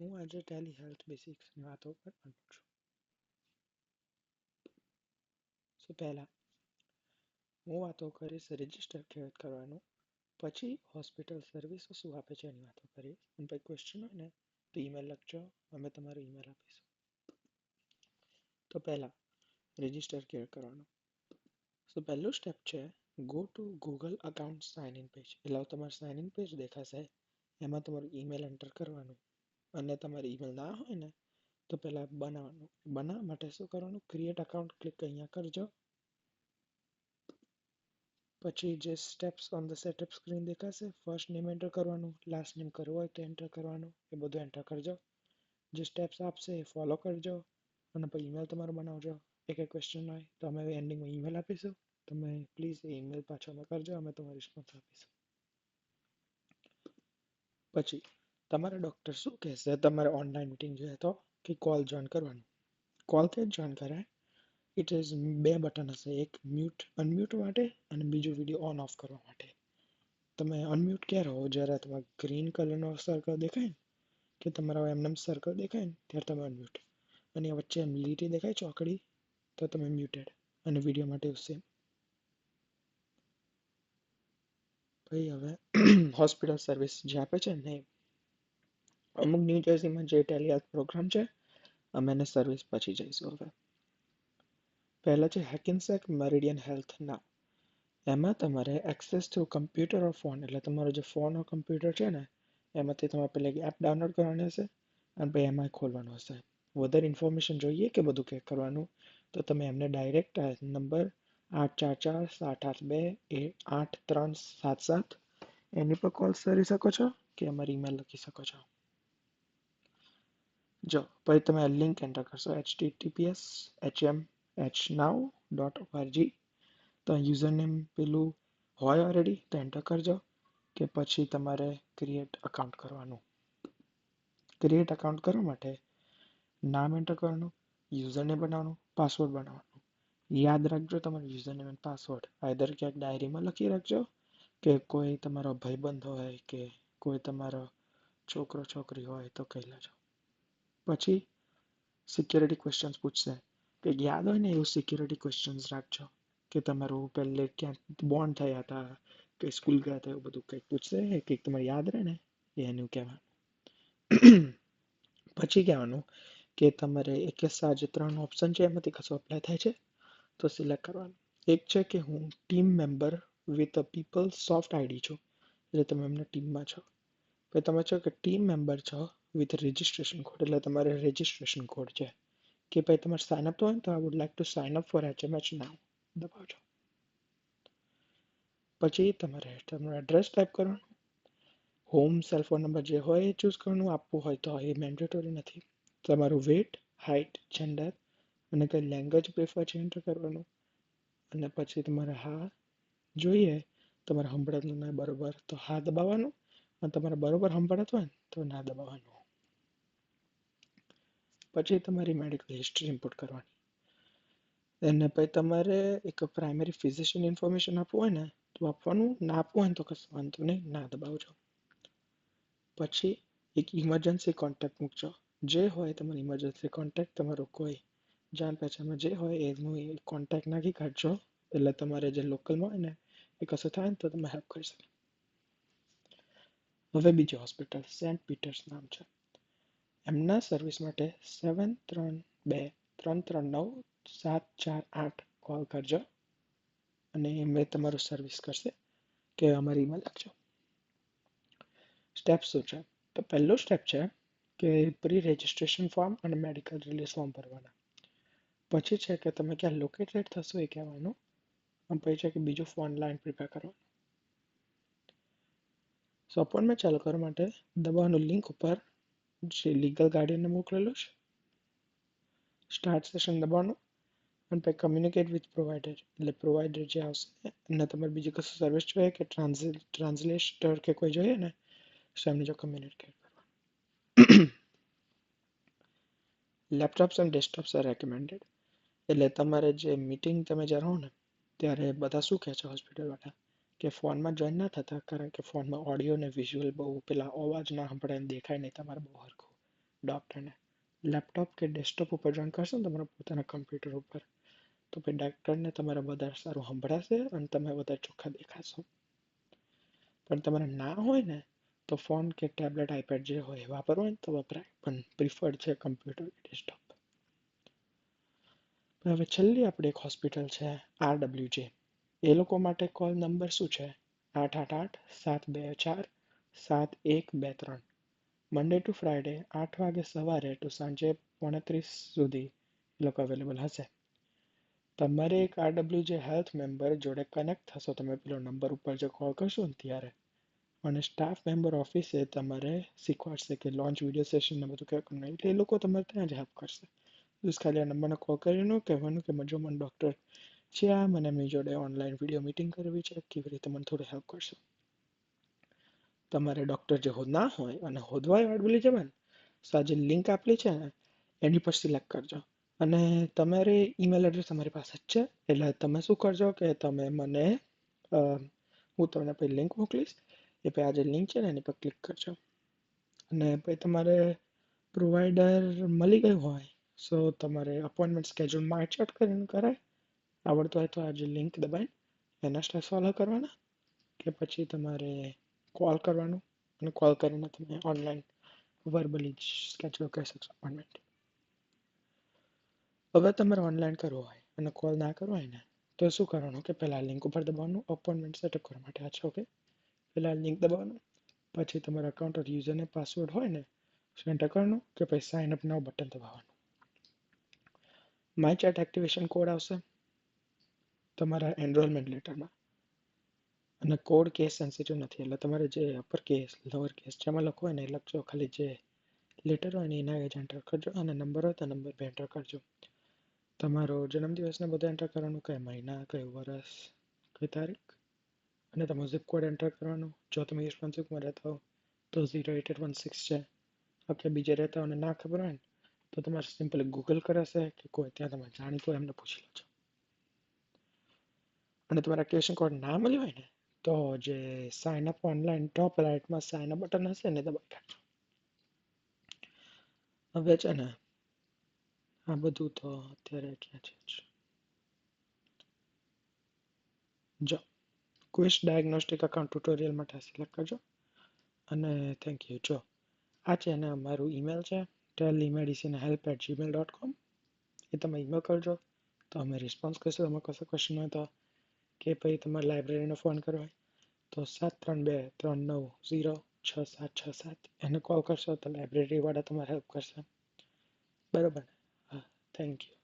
હું આજે tele health બેસિક્સની વાતો કરવાનો છું. સો પહેલાં, હું વાતો કરીશ રજિસ્ટર ખેડૂત કરવાનું, પછી હોસ્પિટલ સર્વિસો શું આપે છે એની વાતો કરીશ. અને પછી ક્વેશ્ચન હોય ને, તો ઈમેલ લખજો, અમે તમારો ઈમેલ આપીશું. તો પહેલાં રજિસ્ટર કેર કરવાનું. સો પહેલું સ્ટેપ છે go to Google account sign in page એટલે તમારું સાઇન ઇન પેજ દેખાશે, એમાં તમારું ઈમેલ એન્ટર કરવાનું. અને તમારે ઈમેલ ના હોય ને, તો પહેલાં બનાવવાનું. બનાવવા માટે શું કરવાનું? ક્રિએટ અકાઉન્ટ ક્લિક અહીંયા કરજો. પછી જે steps on the setup screen દેખાશે ફર્સ્ટ નેમ એન્ટર કરવાનું લાસ્ટ નેમ કરવું હોય તો એન્ટર કરવાનું, એ બધું એન્ટર કરજો. જે સ્ટેપ્સ આપશે એ ફોલો કરજો અને પછી ઈમેલ તમારો બનાવજો. એક એક ક્વેશ્ચન હોય તો અમે એન્ડિંગમાં ઈમેલ આપીશું. તમે પ્લીઝ એ ઈમેલ પાછો અમે કરજો, અમે તમારો રિસ્પોન્સ આપીશું. પછી તમારા ડૉક્ટર શું કહેશે? તમારે ઓનલાઈન મિટિંગ જોઈએ તો? કે કોલ જોઈન કરવાનું? કોલ કે જોઈન કરાય? ઇટ ઇઝ બે બટન હશે. એક મ્યુટ અનમ્યુટ માટે અને બીજું વીડિયો ઓન ઓફ કરવા માટે. તમે અનમ્યુટ ક્યારે હો જ્યારે તમારે ગ્રીન કલરનો સર્કલ દેખાય ને, કે તમારા એમને સર્કલ દેખાય ને, ત્યારે તમે અનમ્યુટ અને વચ્ચે એમ લીટી દેખાય ચોકડી, તો તમે મ્યુટેડ અને વીડિયો માટે સેમ પછી હવે હોસ્પિટલ સર્વિસ જે આપે છે ને અમુક ન્યૂ જર્સીમાં જે ટેલિહેલ્થ પ્રોગ્રામ છે, અમે એને સર્વિસ પછી જઈશું હવે. પહેલાં છે હેકિન્સેક મેરિડિયન હેલ્થ ના એમાં તમારે access through computer or phone એટલે તમારો જે ફોન ઓર કમ્પ્યુટર છે ને, એમાંથી તમારે પહેલાં એપ ડાઉનલોડ કરવાની હશે અને પછી એમાં ખોલવાનું હશે. વધારે ઇન્ફોર્મેશન જોઈએ કે બધું કે કરવાનું? તો તમે એમને ડાયરેક્ટ નંબર આઠ ચાર ચાર સાત આઠ બે એ આઠ ત્રણ સાત સાત એની પર કોલ કરી શકો છો કે અમારી ઈમેલ લખી શકો છો. જો, પછી તમે લિંક એન્ટર કરશો TTPS H now dot ORG તો યુઝર નેમ પેલું હોય ઓલરેડી તો એન્ટર કરજો, કે પછી તમારે ક્રિએટ અકાઉન્ટ કરવાનું. ક્રિએટ અકાઉન્ટ કરવા માટે નામ એન્ટર કરવાનું યુઝર નેમ બનાવવાનું પાસવર્ડ બનાવવાનું. યાદ રાખજો તમારું user name and password either ક્યાંક ડાયરીમાં લખી રાખજો, કે કોઈ તમારો ભાઈબંધ હોય, કે કોઈ તમારો છોકરો છોકરી હોય, તો કહી લેજો. પછી સિક્યોરિટી ક્વેશ્ચન્સ પૂછશે. કે યાદ હોય ને એવું સિક્યોરિટી ક્વેશ્ચન્સ રાખજો. કે તમારું પહેલે ક્યાંક બોન્ડ થયા હતા, કે સ્કૂલ ગયા હતા, એવું બધું કંઈક પૂછશે, કંઈક તમારે યાદ રહે ને એનું કહેવાનું. પછી કહેવાનું કે તમારે એક જે ત્રણ ઓપ્શન છે, એમાંથી કશું અપ્લાય થાય છે? તો સિલેક્ટ કરવાનું. એક છે કે હું team member with a PeopleSoft ID છું. એટલે તમે એમના ટીમમાં છો. તમે છો કે ટીમ મેમ્બર છો વિથ રજિસ્ટ્રેશન કોડ એટલે તમારે રજિસ્ટ્રેશન કોડ છે. કે ભાઈ તમારે સાઇન અપ હોય તો I would like to sign up for HMH now દબાવજો. પછી તમારે તમારું એડ્રેસ ટાઈપ કરવાનું. હોમ સેલ ફોન નંબર જે હોય એ ચૂઝ કરવાનું, આપવું હોય તો એ મેન્ડેટરી નથી. તમારું વેટ હાઇટ જેન્ડર અને કઈ લેંગ્વેજ પ્રિફર છે એન્ટર કરવાનું. અને પછી તમારે હા જોઈએ, તમારે સંભળાતું ના બરોબર, તો હા દબાવવાનું. અને તમારે બરોબર સંભળાતું હોય ને, તો ના દબાવવાનું. પછી તમારી મેડિકલ હિસ્ટ્રી ઇમ્પોર્ટ કરવાની. અને પછી તમારે એક પ્રાઇમરી ફિઝિશિયન ઇન્ફોર્મેશન આપવું હોય ને, તો આપવાનું. ના આપવું હોય ને તો કશું વાંધો નહીં, ના દબાવજો. પછી એક ઇમરજન્સી કોન્ટેક્ટ મૂકજો. જે હોય તમારો ઇમરજન્સી કોન્ટેક્ટ તમારો કોઈ જાણ પહેચાનમાં જે હોય, એનું કોન્ટેક્ટ નાખી કાઢજો. એટલે તમારે જે લોકલમાં હોય ને, એ કશું થાય ને તો તમે હેલ્પ કરી શકો. હવે બીજી હોસ્પિટલ સેન્ટ પીટર્સ નામ છે. એમના સર્વિસ માટે સેવન ત્રણ બે ત્રણ ત્રણ નવ સાત ચાર આઠ કોલ કરજો. અને એમને તમારું સર્વિસ કરશે. કે અમારી ઈમેલ લખજો. સ્ટેપ શું છે? તો પહેલો સ્ટેપ છે કે પ્રી રજિસ્ટ્રેશન ફોર્મ અને મેડિકલ રિલીઝ ફોર્મ ભરવાના. પછી છે કે તમે ક્યાં લોકેટેડ થશો એ કહેવાનું. અને પછી છે કે બીજું ફોન લાઈન પ્રિપેર કરવાનું. સો અપોઇન્ટમેન્ટ ચાલુ કરવા માટે દબાવવાનું લિંક ઉપર જે લીગલ ગાર્ડિયનને મોકલેલું છે. સ્ટાર્ટ સેશન દબાવવાનું અને પછી કમ્યુનિકેટ વિથ પ્રોવાઈડર એટલે પ્રોવાઈડર જે આવશે અને તમારે બીજી કશું સર્વિસ જોઈએ કે ટ્રાન્સલેટર કે કોઈ જોઈએ ને, તો એમને જો કમ્યુનિકેટ કરવાનું. Laptops and desktops are recommended એટલે તમારે જે મિટિંગ તમે જ્યારે હો ને, ત્યારે બધા શું કહે છે હોસ્પિટલવાળા કે ફોનમાં જોઈન ના થતા? કારણ કે ફોનમાં ઓડિયો ને વિઝ્યુઅલ બહુ પેલા અવાજ ના સંભળાય દેખાય નહીં, તમારે બહુ હરખું. ડૉક્ટરને લેપટોપ કે ડેસ્કટોપ ઉપર જોઈન કરશો ને તમારા પોતાના કમ્પ્યુટર ઉપર, તો પછી ડૉક્ટરને તમારે વધારે સારું સંભળાશે અને તમે વધારે ચોખ્ખા દેખાશો. પણ તમારે ના હોય ને, તો ફોન કે ટેબ્લેટ આઈપેડ જે હોય વાપરવું હોય ને તો વપરાય, પણ પ્રિફર્ડ છે કમ્પ્યુટર ડેસ્કટોપ હવે છેલ્લી આપણે એક હોસ્પિટલ છે આર ડબલ્યુ જે એ લોકો માટે કોલ નંબર શું છે? આઠ આઠ આઠ, સાત બે ચાર, સાત એક બે ત્રણ. મંડે ટુ ફ્રાઈડે આઠ વાગે સવારે ટુ સાંજે પોણત્રીસ સુધી એ લોકો અવેલેબલ હશે. તમારે એક આર ડબલ્યુ જે હેલ્થ મેમ્બર જોડે કનેક્ટ થશો, તમે પેલો નંબર ઉપર જે કોલ કરશો ને ત્યારે. અને સ્ટાફ મેમ્બર ઓફિસે તમારે શીખવાડશે કે લોન્ચ વીડિયો સેશન ને બધું કેવું કરવાનું. એટલે એ લોકો તમારે ત્યાં જ હેલ્પ કરશે. ખાલી આ નંબરને કોલ કરીને કહેવાનું કે મજો મન ડૉક્ટર છે આ મને એમની જોડે ઓનલાઈન વીડિયો મીટિંગ કરવી છે કેવી રીતે મને થોડી હેલ્પ કરશો? તમારે ડૉક્ટર જે ના હોય અને હોદવાય વાળ બોલી જવાય ને તો આ જે લિંક આપેલી છે ને, એની પર સિલેક્ટ કરજો. અને તમારે ઈમેલ એડ્રેસ તમારી પાસે જ છે, એટલે તમે શું કરજો કે તમે મને હું તમને પછી લિંક મોકલીશ, એ પછી આ જે લિંક છે ને, એની પર ક્લિક કરજો. અને પછી તમારે પ્રોવાઈડર મળી ગયું હોય સો તમારે અપોઇન્ટમેન્ટ સ્કેડ્યુલ માર્ચઆઉટ કરીને કરાય આવડતું હોય તો આ જે લિંક દબાવીને એના સ્ટેપ ફોલો કરવાના કે પછી તમારે કોલ કરવાનું અને કોલ કરીને તમે ઓનલાઈન વર્બલી સ્કેડ્યુલ કરી શકશો અપોઇન્ટમેન્ટ હવે તમારે ઓનલાઈન કરવું હોય અને કોલ ના કરવો હોય ને, તો શું કરવાનું કે પહેલાં લિંક ઉપર દબાવવાનું અપોઇન્ટમેન્ટ સેટઅપ કરવા માટે. આ છે ઓકે પહેલાં લિંક દબાવવાનું, પછી તમારા અકાઉન્ટ ઓર યુઝરને પાસવર્ડ હોય ને એન્ટર કરવાનું કે પછી સાઇન અપ નાવ બટન દબાવવાનું. માય ચેટ એક્ટિવેશન કોડ આવશે. તમારા એનરોલમેન્ટ લેટરમાં અને કોડ કેસ સેન્સિટિવ નથી, એટલે તમારે જે અપર કેસ લોઅર કેસ જેમાં લખો હોય ને એ લખજો. ખાલી જે લેટર હોય ને એના એજ એન્ટર કરજો અને નંબર હોય તો નંબર બી એન્ટર કરજો. તમારો જન્મદિવસને બધું એન્ટર કરવાનું કઈ મહિના કઈ વર્ષ, કઈ તારીખ? અને તમારો ઝીપ કોડ એન્ટર કરવાનો. જો તમે પંથકમાં રહેતા હો, તો zero eight eight one six છે. ઓકે બીજે રહેતા હોય અને ના ખબર હોય ને, તો તમારે સિમ્પલી ગૂગલ કરાશે કે કોઈ, ત્યાં તમે જાણીતું એમને પૂછી લેજો. અને તમારા એક્ટિવેશન કોડ ના મળ્યો હોય ને, તો જે સાઇન અપ ઓનલાઈન ટોપ રાઇટમાં સાઇન અપ બટન હશે ને દબાઈ કાઢજો હવે છે ને, આ બધું તો અત્યારે ક્યાં છે જો. ક્વિશ ડાયગ્નોસ્ટિક અકાઉન્ટ ટ્યુટોરિયલ માટે સિલેક્ટ કરજો. અને થેન્ક યુ જો, આ છે ને અમારું ઈમેલ છે telemedicine help at Gmail dot com એ તમે ઈમેલ કરજો, તો અમે રિસ્પોન્સ કરીશું. તમે કશો ક્વેશ્ચન હોય તો કે પછી તમારે લાઇબ્રેરીનો ફોન કરવો હોય, તો સાત ત્રણ બે, ત્રણ નવ ઝીરો છ સાત છ સાત, એને કોલ કરશો તો લાઇબ્રેરીવાળા તમારે હેલ્પ કરશે. બરાબર? હા થેન્ક યુ